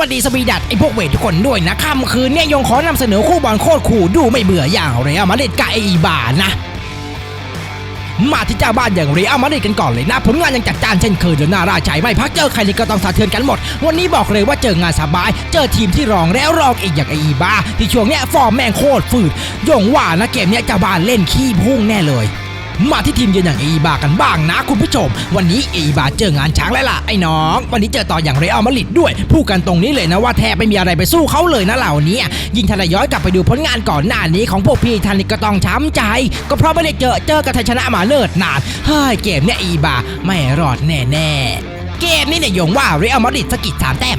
วัสดีสวีดัตไอพวกเวททุกคนด้วยนะค่ำคืนเนี่ยยงขอนำเสนอคู่บอลโคตรคู่ดูไม่เบื่ออย่างเรอัลมาดริดกับไออีบานะ มาที่เจ้าบ้านอย่างเรอัลมาดริดกันก่อนเลยนะ ผลงานยังจัดจ้านเช่นเคยเดือนหน้าราชัยไม่พักเจอใครนี่ก็ต้องสะเทือนกันหมด วันนี้บอกเลยว่าเจองานสบาย เจอทีมที่รองแล้วรองอีกอย่างไออีบาที่ช่วงเนี้ยฟอร์มแม่งโคตรฝืดยงว่านะเกมเนี้ยเจ้าบ้านเล่นขี้พุ่งแน่เลย มาที่ทีมเยือนอย่างอีบากันบ้างนะคุณผู้ชม วันนี้อีบาเจองานช้างแล้วล่ะไอ้น้อง วันนี้เจอต่ออย่างเรอัลมาดริดด้วย พูดกันตรงนี้เลยนะว่าแทบไม่มีอะไรไปสู้เขาเลยนะเหล่านี้ ยิ่งถ้าเราย้อนกลับไปดูผลงานก่อนหน้านี้ของพวกพี่ทันนิก็ต้องช้ำใจ ก็เพราะไม่ได้เจอเจอกับไทยชนะมาเนิดนานเฮ้ยเกมเนี่ยอีบาไม่รอดแน่ๆเกมนี้เนี่ยยงว่าเรอัลมาดริดสกิดสามแต้ม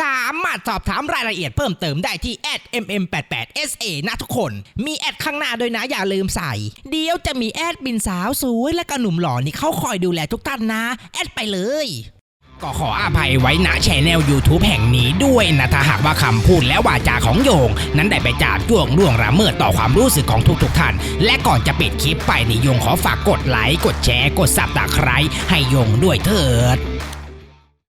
สามารถสอบถามรายละเอียดเพิ่มเติมได้ที่ @mm88sa นะทุกคน มีแอดข้างหน้าด้วยนะอย่าลืมใส่ เดี๋ยวจะมีแอดบินสาวสวยและก็หนุ่มหล่อนี่เขาคอยดูแลทุกท่านนะ แอดไปเลย ก็ขออภัยไว้ณแชนแนล YouTube แห่งนี้ด้วยนะ ถ้าหากว่าคำพูดและวาจาของโยง นั้นได้ไปจาดจ้วงล่วงละเมิดต่อความรู้สึกของทุกๆทท่าน และก่อนจะปิดคลิปไปนี่โยงขอฝากกดไลค์กดแชร์กดซับตะไคร้ให้โยงด้วยเถิด